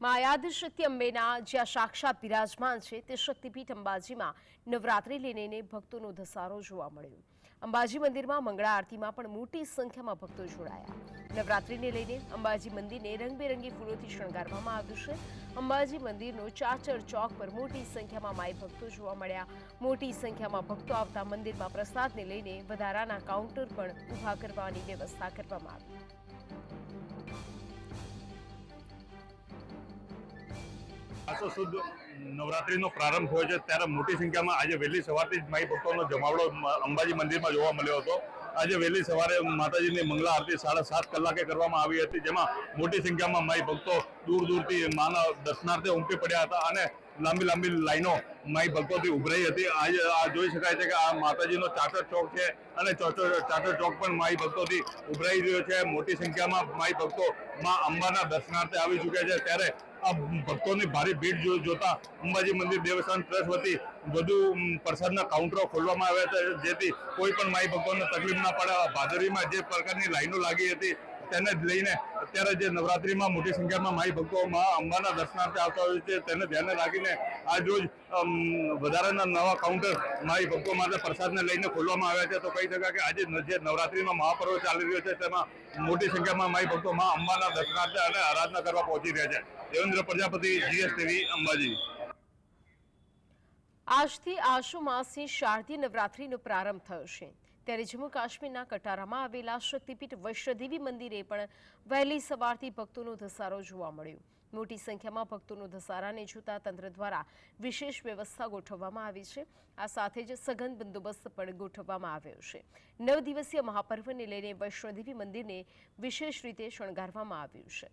માયાદ અંબેના જ્યાં સાક્ષાત બિરાજમાન છે તે શક્તિપીઠ અંબાજીમાં નવરાત્રી લઈને ભક્તોનો ધસારો જોવા મળ્યો. અંબાજી મંદિરમાં મંગળા આરતીમાં પણ મોટી સંખ્યામાં ભક્તો જોડાયા. નવરાત્રીને લઈને અંબાજી મંદિરને રંગબેરંગી ફૂલોથી શણગારવામાં આવ્યું છે. અંબાજી મંદિરનો ચાચર ચોક પર મોટી સંખ્યામાં માઈ ભક્તો જોવા મળ્યા. મોટી સંખ્યામાં ભક્તો આવતા મંદિરમાં પ્રસાદને લઈને વધારાના કાઉન્ટર પણ ઊભા કરવાની વ્યવસ્થા કરવામાં આવી. આસો શુદ્ધ નવરાત્રીનો પ્રારંભ થયો છે. ત્યારે મોટી સંખ્યામાં આજે વહેલી સવારથી જ માઈ ભક્તોનો જમાવડો અંબાજી મંદિરમાં જોવા મળ્યો હતો. આજે વહેલી સવારે માતાજીની મંગળા આરતી સાડા સાત કલાકે કરવામાં આવી હતી, જેમાં મોટી સંખ્યામાં માઈ ભક્તો દૂર દૂરથી માના દર્શનાર્થે ઉમટી પડ્યા હતા અને લાંબી લાંબી લાઈનો માઈ ભક્તોથી ઉભરાઈ હતી. આજે આ જોઈ શકાય છે કે આ માતાજીનો ચાર્ટર ચોક છે અને ચાટર ચોક પણ માઈ ભક્તોથી ઉભરાઈ રહ્યો છે. મોટી સંખ્યામાં માઈ ભક્તો માં અંબાના દર્શનાર્થે આવી ચૂક્યા છે. ત્યારે આ ભક્તોની ભારે ભીડ જોતા અંબાજી મંદિર દેવસ્થાન ટ્રસ્ટ વતી વધુ પ્રસાદના કાઉન્ટરો ખોલવામાં આવ્યા હતા, જેથી કોઈ પણ માઈ ભક્તોને તકલીફ ના પડે. ભાદરવીમાં જે પ્રકારની લાઈનો લાગી હતી તેને જ લઈને અત્યારે જે નવરાત્રિમાં મોટી સંખ્યામાં માઈ ભક્તો માં અંબાના દર્શનાર્થે આવતા હોય છે, તેને ધ્યાને રાખીને આજ રોજ વધારાના નવા કાઉન્ટર માઈ ભક્તો માટે પ્રસાદને લઈને ખોલવામાં આવ્યા છે. તો કહી શકાય કે આજે જે નવરાત્રીમાં મહાપર્વ ચાલી રહ્યો છે, તેમાં મોટી સંખ્યામાં માઈ ભક્તો મા અંબાના દર્શનાર્થે અને આરાધના કરવા પહોંચી રહ્યા છે. Devendra Prajapati, GS TV, Ambaji. આજથી આશુ માસની શારદીય નવરાત્રીનો પ્રારંભ થયો છે. ત્યારે જમ્મુ કાશ્મીરના કટારામાં આવેલા શક્તિપીઠ વૈષ્ણદેવી મંદિરે પણ વહેલી સવારથી ભક્તોનો ધસારો જોવા મળ્યો. મોટી સંખ્યામાં ભક્તોનો ધસારાને જોતા તંત્ર દ્વારા વિશેષ વ્યવસ્થા ગોઠવવામાં આવી છે. આ સાથે જ સઘન બંદોબસ્ત પણ ગોઠવવામાં આવ્યો છે. નવ દિવસીય મહાપર્વને લઈને વૈષ્ણોદેવી મંદિરને વિશેષ રીતે શણગારવામાં આવ્યું છે.